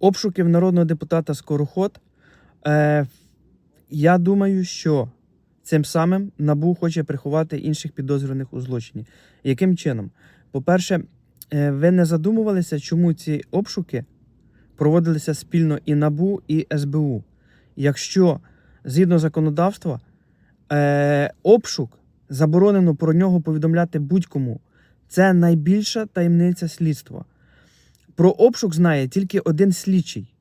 обшуків народного депутата Скороход. Е, я думаю, що цим самим НАБУ хоче приховати інших підозрюваних у злочині. Яким чином? По-перше, е, ви не задумувалися, чому ці обшуки проводилися спільно і НАБУ, і СБУ. Якщо згідно законодавства, е, обшук заборонено про нього повідомляти будь-кому. Це найбільша таємниця слідства. Про обшук знає тільки один слідчий,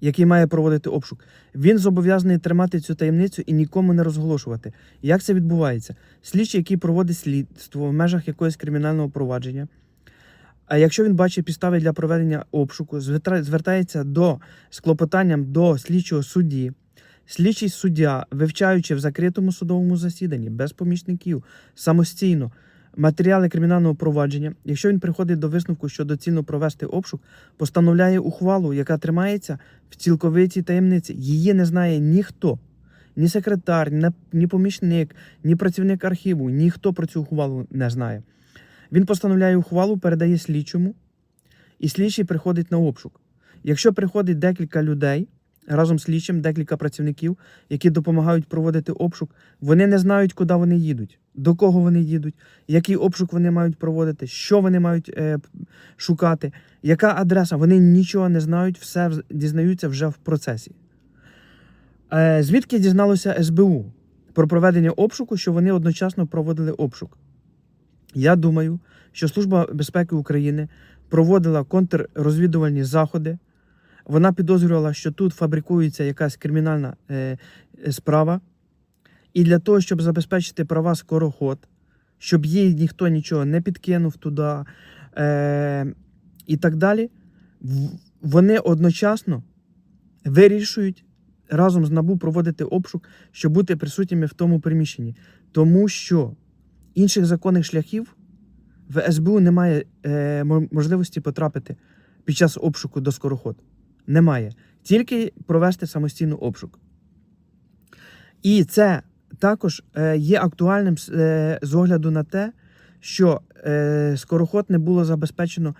який має проводити обшук. Він зобов'язаний тримати цю таємницю і нікому не розголошувати. Як це відбувається? Слідчий, який проводить слідство в межах якогось кримінального провадження. А якщо він бачить підстави для проведення обшуку, звертається до з клопотанням до слідчого судді. Слідчий суддя, вивчаючи в закритому судовому засіданні без помічників самостійно матеріали кримінального провадження, якщо він приходить до висновку, що доцільно провести обшук, постановляє ухвалу, яка тримається в цілковитій таємниці. Її не знає ніхто, ні секретар, ні, помічник, ні працівник архіву, ніхто про цю ухвалу не знає. Він постановляє ухвалу, передає слідчому, і слідчий приходить на обшук. Якщо приходить декілька людей разом з слідчим, декілька працівників, які допомагають проводити обшук, вони не знають, куди вони їдуть, до кого вони їдуть, який обшук вони мають проводити, що вони мають е, шукати, яка адреса. Вони нічого не знають, все дізнаються вже в процесі. Е, звідки дізналося СБУ про проведення обшуку, що вони одночасно проводили обшук? Я думаю, що Служба безпеки України проводила контррозвідувальні заходи. Вона підозрювала, що тут фабрикується якась кримінальна е, е, справа. І для того, щоб забезпечити права скороход, щоб їй ніхто нічого не підкинув туди е, і так далі, вони одночасно вирішують разом з НАБУ проводити обшук, щоб бути присутніми в тому приміщенні. Тому що інших законних шляхів в СБУ немає е, можливості потрапити під час обшуку до скороход. Немає. Тільки провести самостійно обшук. І це також е, є актуальним е, з огляду на те, що е, скороход не було забезпечено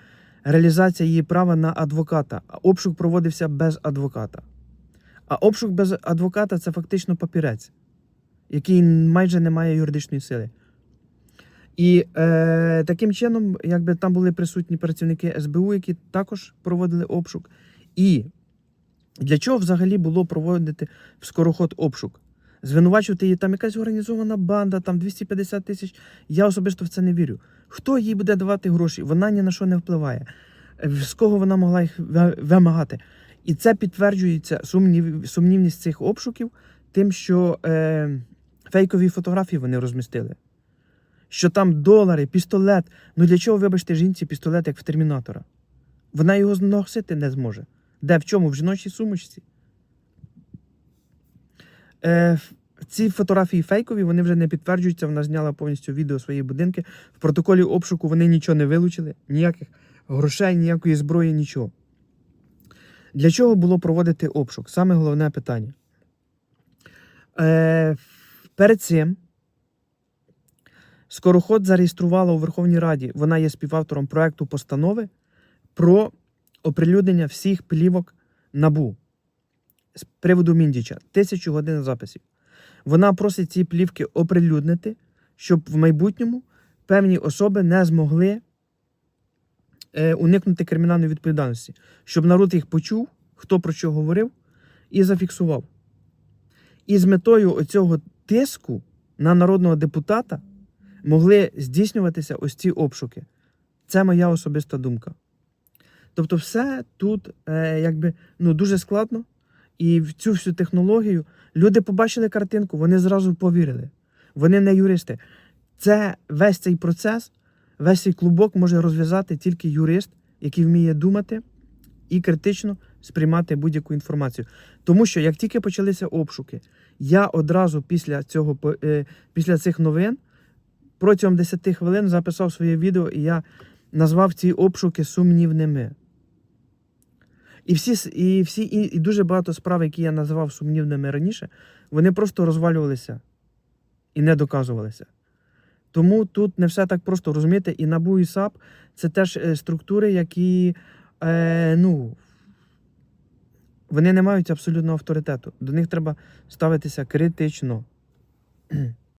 реалізація її права на адвоката. Обшук проводився без адвоката. А обшук без адвоката це фактично папірець, який майже не має юридичної сили. І е, таким чином, якби там були присутні працівники СБУ, які також проводили обшук. І для чого взагалі було проводити в скороход обшук? Звинувачувати її там якась організована банда, там 250 тисяч. Я особисто в це не вірю. Хто їй буде давати гроші? Вона ні на що не впливає. Е, З кого вона могла їх вимагати? І це підтверджується сумнів, сумнівність цих обшуків тим, що е, фейкові фотографії вони розмістили. Що там долари, пістолет. Ну для чого, вибачте, жінці пістолет, як в термінатора? Вона його носити не зможе. Де в чому? В жіночій сумочці. Е, ці фотографії фейкові, вони вже не підтверджуються. Вона зняла повністю відео своєї будинки. В протоколі обшуку вони нічого не вилучили, ніяких грошей, ніякої зброї, нічого. Для чого було проводити обшук? Саме головне питання. Е, перед цим Скороход зареєструвала у Верховній Раді. Вона є співавтором проекту постанови про оприлюднення всіх плівок набу з приводу Міндіча. Тисячу годин записів. Вона просить ці плівки оприлюднити, щоб в майбутньому певні особи не змогли е, уникнути кримінальної відповідальності, щоб народ їх почув, хто про що говорив, і зафіксував. І з метою оцього тиску на народного депутата могли здійснюватися ось ці обшуки. Це моя особиста думка. Тобто, все тут е, якби ну, дуже складно, і в цю всю технологію люди побачили картинку, вони зразу повірили. Вони не юристи. Це весь цей процес, весь цей клубок може розв'язати тільки юрист, який вміє думати і критично сприймати будь-яку інформацію. Тому що як тільки почалися обшуки, я одразу після цього е, після цих новин протягом 10 хвилин записав своє відео, і я назвав ці обшуки сумнівними. І всі, і, всі і, і дуже багато справ, які я називав сумнівними раніше, вони просто розвалювалися і не доказувалися. Тому тут не все так просто розумієте, і НАБУ і САП це теж е, структури, які е, ну, вони не мають абсолютного авторитету. До них треба ставитися критично.